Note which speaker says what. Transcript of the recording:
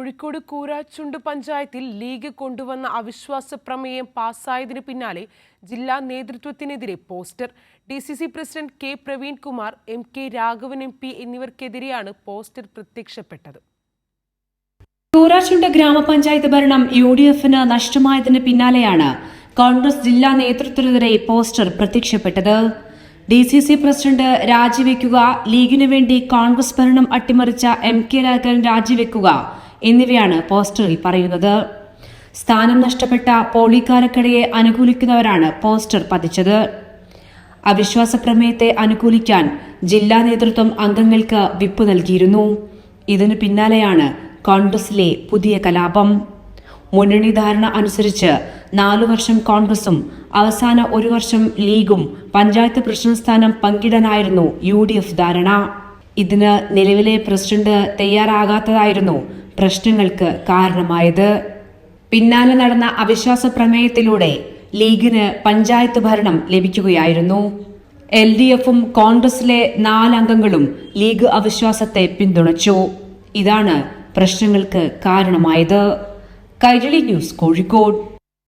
Speaker 1: കോഴിക്കോട് കൂരാച്ചുണ്ട് പഞ്ചായത്തിൽ ലീഗ് കൊണ്ടുവന്ന അവിശ്വാസ പ്രമേയം പാസ്സായതിന് പിന്നാലെ ജില്ലാ നേതൃത്വത്തിനെതിരെ poster. D C C president K Praveenkumar M K Raghavan M P എന്നിവർക്കെതിരെയാണ് poster പ്രത്യക്ഷപ്പെട്ടത്.
Speaker 2: കൂരാച്ചുണ്ട് ഗ്രാമപഞ്ചായത്ത് ഭരണം യു ഡി എഫിന് നഷ്ടമായതിന് പിന്നാലെയാണ് കോൺഗ്രസ് ജില്ലാ നേതൃത്വത്തിനെതിരെ പോസ്റ്റർ പ്രത്യക്ഷപ്പെട്ടത്. ഡി സി സി പ്രസിഡന്റ് രാജിവെക്കുക ലീഗിനു വേണ്ടി കോൺഗ്രസ് ഭരണം അട്ടിമറിച്ച എം കെ രാഘവൻ രാജിവെക്കുക എന്നിവയാണ് പോസ്റ്ററിൽ പറയുന്നത്. സ്ഥാനം നഷ്ടപ്പെട്ട പോളിക്കാരക്കടയെ അനുകൂലിക്കുന്നവരാണ് പോസ്റ്റർ പതിച്ചത്. അവിശ്വാസ പ്രമേയത്തെ അനുകൂലിക്കാൻ ജില്ലാ നേതൃത്വം അംഗങ്ങൾക്ക് വിപ്പ് നൽകിയിരുന്നു. ഇതിനു പിന്നാലെയാണ് കോൺഗ്രസിലെ പുതിയ കലാപം. മുന്നണി ധാരണ അനുസരിച്ച് നാലു വർഷം കോൺഗ്രസും അവസാന ഒരു വർഷം ലീഗും പഞ്ചായത്ത് പ്രസിഡന്റ് സ്ഥാനം പങ്കിടാനായിരുന്നു യു ഡി എഫ് ധാരണ. ഇതിന് നിലവിലെ പ്രസിഡന്റ് തയ്യാറാകാത്തതായിരുന്നു പ്രശ്നങ്ങൾക്ക് കാരണമായത്. പിന്നാലെ നടന്ന അവിശ്വാസ പ്രമേയത്തിലൂടെ ലീഗിന് പഞ്ചായത്ത് ഭരണം ലഭിക്കുകയായിരുന്നു. എൽ ഡി എഫും കോൺഗ്രസിലെ നാലംഗങ്ങളും ലീഗ് അവിശ്വാസത്തെ പിന്തുണച്ചു. ഇതാണ് പ്രശ്നങ്ങൾക്ക് കാരണമായത്. കൈരളി ന്യൂസ് കോഴിക്കോട്.